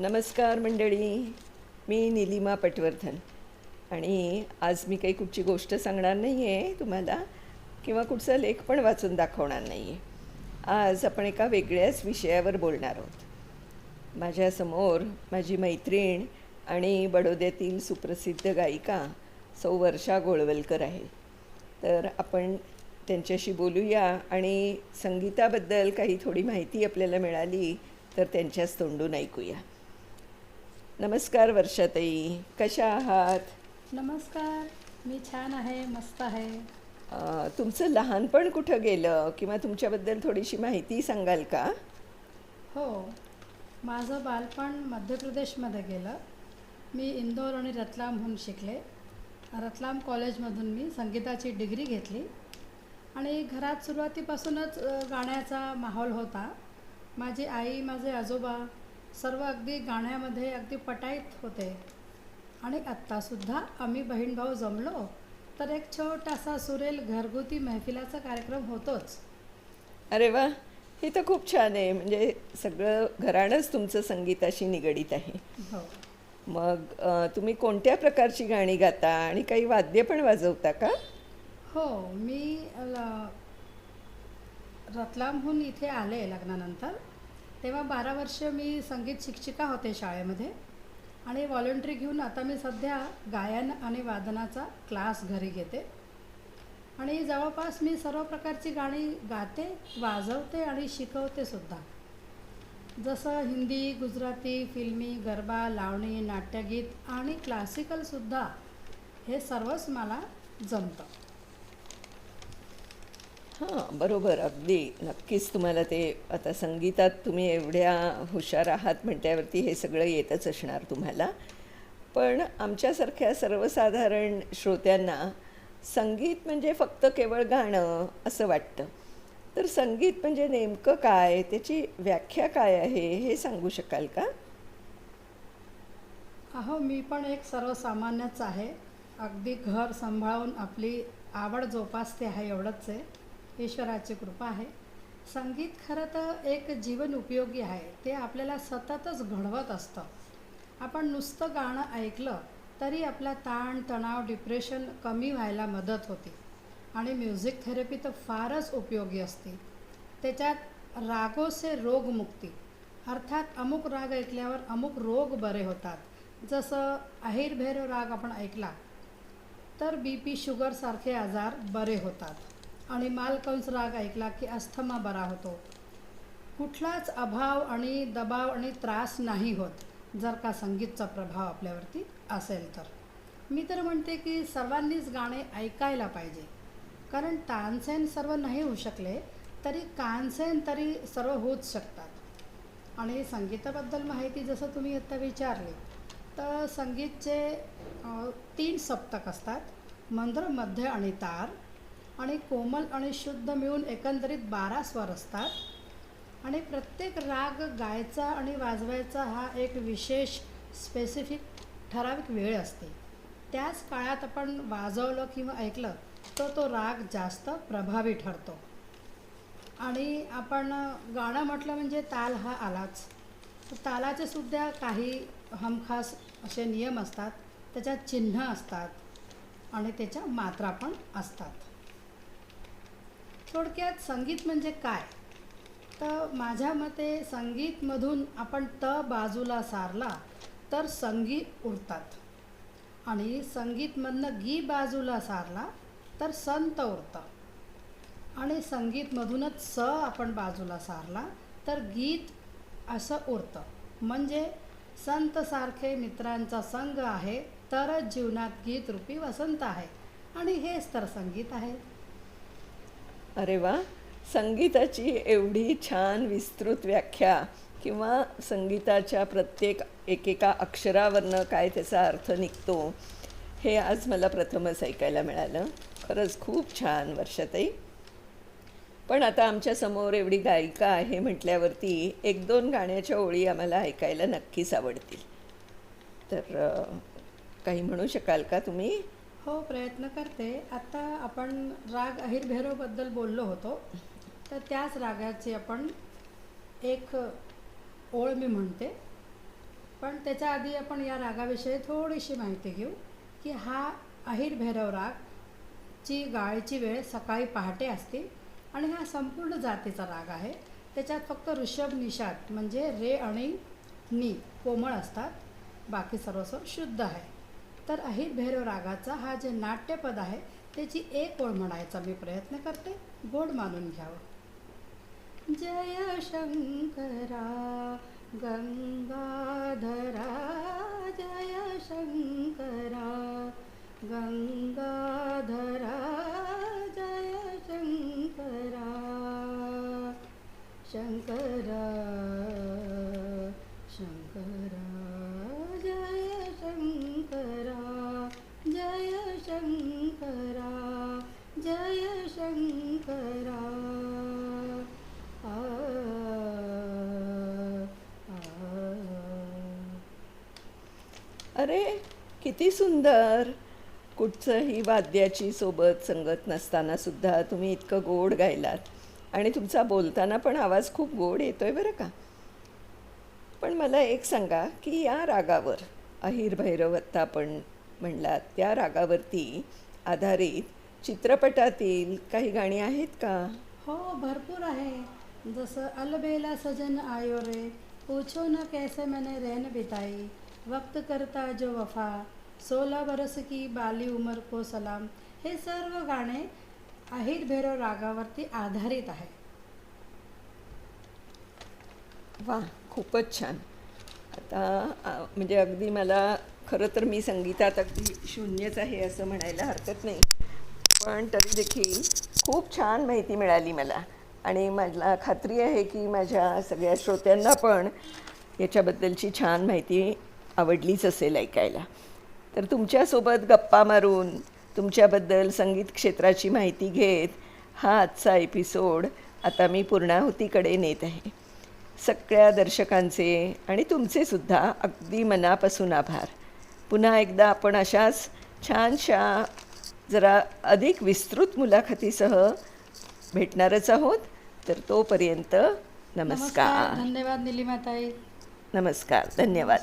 नमस्कार मंडळी मी निलिमा पटवर्धन. आणि आज मी काही कुठची गोष्ट सांगणार नाही आहे तुम्हाला किंवा कुठचा लेख पण वाचून दाखवणार नाही आहे आज आपण एका वेगळ्याच विषयावर बोलणार आहोत. माझ्यासमोर माझी मैत्रीण आणि बडोद्यातील सुप्रसिद्ध गायिका सौ वर्षा गोळवलकर आहे. तर आपण त्यांच्याशी बोलूया आणि संगीताबद्दल काही थोडी माहिती आपल्याला मिळाली तर त्यांच्याच तोंडून ऐकूया. नमस्कार वर्षाताई कशा आहात? नमस्कार मी छान आहे मस्त आहे. अं, तुमचं लहानपण कुठं गेलं? किंवा तुमच्याबद्दल थोडीशी माहिती सांगाल का? हो माझं बालपण मध्य प्रदेशमध्ये गेलं. मी इंदोर आणि रतलामहून शिकले. रतलाम कॉलेजमधून मी संगीताची डिग्री घेतली. आणि घरात सुरुवातीपासूनच अ, गाण्याचा माहोल होता. माझी आई माझे आजोबा सर्व अगदी गाण्यामध्ये अगदी पटाईत होते. आणि आत्तासुद्धा आम्ही बहीण भाऊ जमलो तर एक छोटासा सुरेल घरगुती महफिलाचा कार्यक्रम होतोच. अरे वा हे तर खूप छान आहे. म्हणजे सगळं घराणंच तुमचं संगीताशी निगडीत आहे. हो. मग तुम्ही कोणत्या प्रकारची गाणी गाता आणि काही वाद्य पण वाजवता का? हो मी रतलामहून इथे आले लग्नानंतर. तेव्हा बारा वर्ष मी संगीत शिक्षिका होते शाळेमध्ये आणि व्हॉलेंटरी घेऊन आता मी सध्या गायन आणि वादनाचा क्लास घरी घेते. आणि जवळपास मी सर्व प्रकारची गाणी गाते वाजवते आणि शिकवते सुद्धा. जसं हिंदी गुजराती फिल्मी गरबा लावणी नाट्यगीत आणि क्लासिकलसुद्धा हे सर्वच मला जमतं. हां बरोबर. अगदी. नक्कीच तुम्हाला ते आता संगीतात तुम्ही एवढ्या हुशार आहात म्हटल्यावरती हे सगळं येतच असणार तुम्हाला. पण आमच्यासारख्या सर्वसाधारण श्रोत्यांना संगीत म्हणजे फक्त केवळ गाणं असं वाटतं. तर संगीत म्हणजे नेमकं काय? त्याची व्याख्या काय आहे? हे सांगू शकाल का? अहो मी पण एक सर्वसामान्यच आहे. अगदी घर सांभाळून आपली आवड जोपासते आहे एवढंच आहे. ईश्वराची कृपा आहे. संगीत खरं तर एक जीवन उपयोगी आहे. ते आपल्याला सततच घडवत असतं. आपण नुसतं गाणं ऐकलं तरी आपला ताण तणाव डिप्रेशन कमी व्हायला मदत होते. आणि म्युझिक थेरपी तर फारच उपयोगी असते. त्याच्यात रागोसे रोगमुक्ती अर्थात अमुक राग ऐकल्यावर अमुक रोग बरे होतात. जसं अहिरभैरव राग आपण ऐकला तर बी पी शुगरसारखे आजार बरे होतात. आणि मालकंस राग ऐकला की अस्थमा बरा होतो. कुठलाच अभाव आणि दबाव आणि त्रास नाही होत जर का संगीतचा प्रभाव आपल्यावरती असेल तर. मी तर म्हणते की सर्वांनीच गाणे ऐकायला पाहिजे. कारण तानसेन सर्व नाही होऊ शकले तरी कानसेन तरी सर्व होऊच शकतात. आणि संगीताबद्दल माहिती जसं तुम्ही आत्ता विचारली तर संगीतचे तीन सप्तक असतात मंद्र मध्य आणि तार. आणि कोमल आणि शुद्ध मिळून एकंदरीत बारा स्वर असतात. आणि प्रत्येक राग गायचा आणि वाजवायचा हा एक विशेष स्पेसिफिक ठराविक वेळ असते. त्याच काळात आपण वाजवलं किंवा ऐकलं तर तो राग जास्त प्रभावी ठरतो. आणि आपण गाणं म्हटलं म्हणजे ताल हा आलाच. तालाचे सुद्धा काही हमखास असे नियम असतात त्याच्यात चिन्ह असतात आणि त्याच्या मात्रा पण असतात. थोडक्यात संगीत म्हणजे काय? तर माझ्या मते संगीतमधून आपण त बाजूला सारला तर संगीत उरतात. आणि संगीतमधनं गी बाजूला सारला तर संत उरतं आणि संगीतमधूनच स आपण बाजूला सारला तर गीत असं उरतं. म्हणजे संतसारखे मित्रांचा संग आहे तरच जीवनात गीतरूपी वसंत आहे. आणि हेच तर संगीत आहे. अरे वा. संगीताची एवढी छान विस्तृत व्याख्या किंवा संगीताच्या प्रत्येक एकेका अक्षरावरनं काय त्याचा अर्थ निघतो हे आज मला प्रथमच ऐकायला मिळालं. खरंच खूप छान वर्षाताई. पण आता आमच्यासमोर एवढी गायिका आहे म्हटल्यावरती एक दोन गाण्याच्या ओळी आम्हाला ऐकायला नक्कीच आवडतील. तर काही म्हणू शकाल का तुम्ही? हो प्रयत्न करते. आता आपण राग अहिर भैरवबद्दल बोललो होतो. तर त्याच रागाची आपण एक ओळ मी म्हणते. पण त्याच्या आधी आपण या रागाविषयी थोडीशी माहिती घेऊ की हा अहिर भैरव राग ची गाळीची वेळ सकाळी पहाटे असते आणि हा संपूर्ण जातीचा राग आहे. त्याच्यात फक्त ऋषभ निषाद म्हणजे रे आणि नी कोमळ असतात. बाकी सर्वस्व शुद्ध आहे. तर अहिर भैरव रागाचा हा जे नाट्यपद आहे त्याची एक ओळ म्हणायचा मी प्रयत्न करते. गोड मानून घ्यावं. जय शंकरा गंगाधरा जय शंकरा गंगाधरा जय शंकरा शंकरा शंकरा। अरे किती सुंदर. कुठचंही वाद्याची सोबत संगत नसताना सुद्धा तुम्ही इतकं गोड गायलात. आणि तुमचा बोलताना पण आवाज खूप गोड येतोय बरं का? पण मला एक सांगा की या रागावर अहिर भैरवत्ता आपण म्हणलात त्या रागावरती आधारित चित्रपटातील काही गाणी आहेत का? हो भरपूर आहे. जसं अलबेला सजन आयो रे पूछो न कैसे मैंने रैन बिताई वक्त करता जो वफा सोलह बरस की बाली उमर को सलाम। हे सर्व गाणे अहिर भैरव रागावरती आधारित आहे. वा खूपच छान. आता म्हणजे अगदी मला खरं तर मी संगीतात अगदी शून्यच आहे असं म्हणायला हरकत नाही. पण तरी देखील खूप छान माहिती मिळाली मला. आणि मला खात्री आहे की माझ्या सगळ्या श्रोत्यांना पण याच्याबद्दलची छान माहिती आवडलीच असेल ऐकायला. तर तुमच्यासोबत गप्पा मारून तुमच्याबद्दल संगीत क्षेत्राची माहिती घेत हा आजचा एपिसोड आता मी पूर्णाहुतीकडे नेत आहे. सगळ्या दर्शकांचे आणि तुमचेसुद्धा अगदी मनापासून आभार. पुन्हा एकदा आपण अशाच छानशा जरा अधिक विस्तृत मुलाखतीसह भेटणारच आहोत. तर तोपर्यंत नमस्कार. धन्यवाद निलिमाताई. नमस्कार. धन्यवाद.